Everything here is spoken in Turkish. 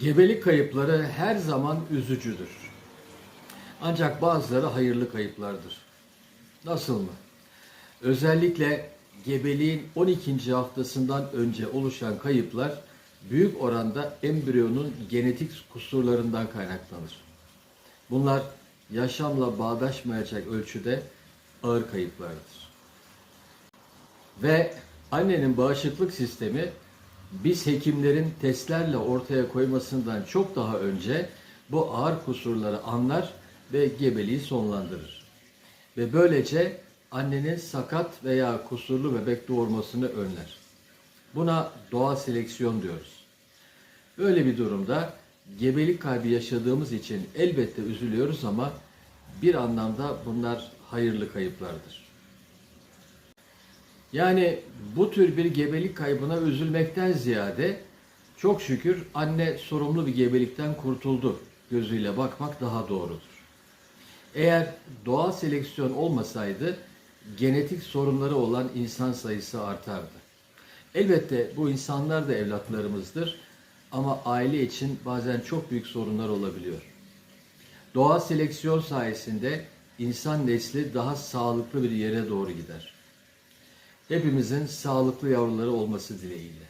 Gebelik kayıpları her zaman üzücüdür. Ancak bazıları hayırlı kayıplardır. Nasıl mı? Özellikle gebeliğin 12. haftasından önce oluşan kayıplar büyük oranda embriyonun genetik kusurlarından kaynaklanır. Bunlar yaşamla bağdaşmayacak ölçüde ağır kayıplardır. Ve annenin bağışıklık sistemi biz hekimlerin testlerle ortaya koymasından çok daha önce bu ağır kusurları anlar ve gebeliği sonlandırır. Ve böylece annenin sakat veya kusurlu bebek doğurmasını önler. Buna doğal seleksiyon diyoruz. Böyle bir durumda gebelik kaybı yaşadığımız için elbette üzülüyoruz ama bir anlamda bunlar hayırlı kayıplardır. Yani bu tür bir gebelik kaybına üzülmekten ziyade çok şükür anne sorumlu bir gebelikten kurtuldu gözüyle bakmak daha doğrudur. Eğer doğal seleksiyon olmasaydı genetik sorunları olan insan sayısı artardı. Elbette bu insanlar da evlatlarımızdır ama aile için bazen çok büyük sorunlar olabiliyor. Doğal seleksiyon sayesinde insan nesli daha sağlıklı bir yere doğru gider. Hepimizin sağlıklı yavruları olması dileğiyle.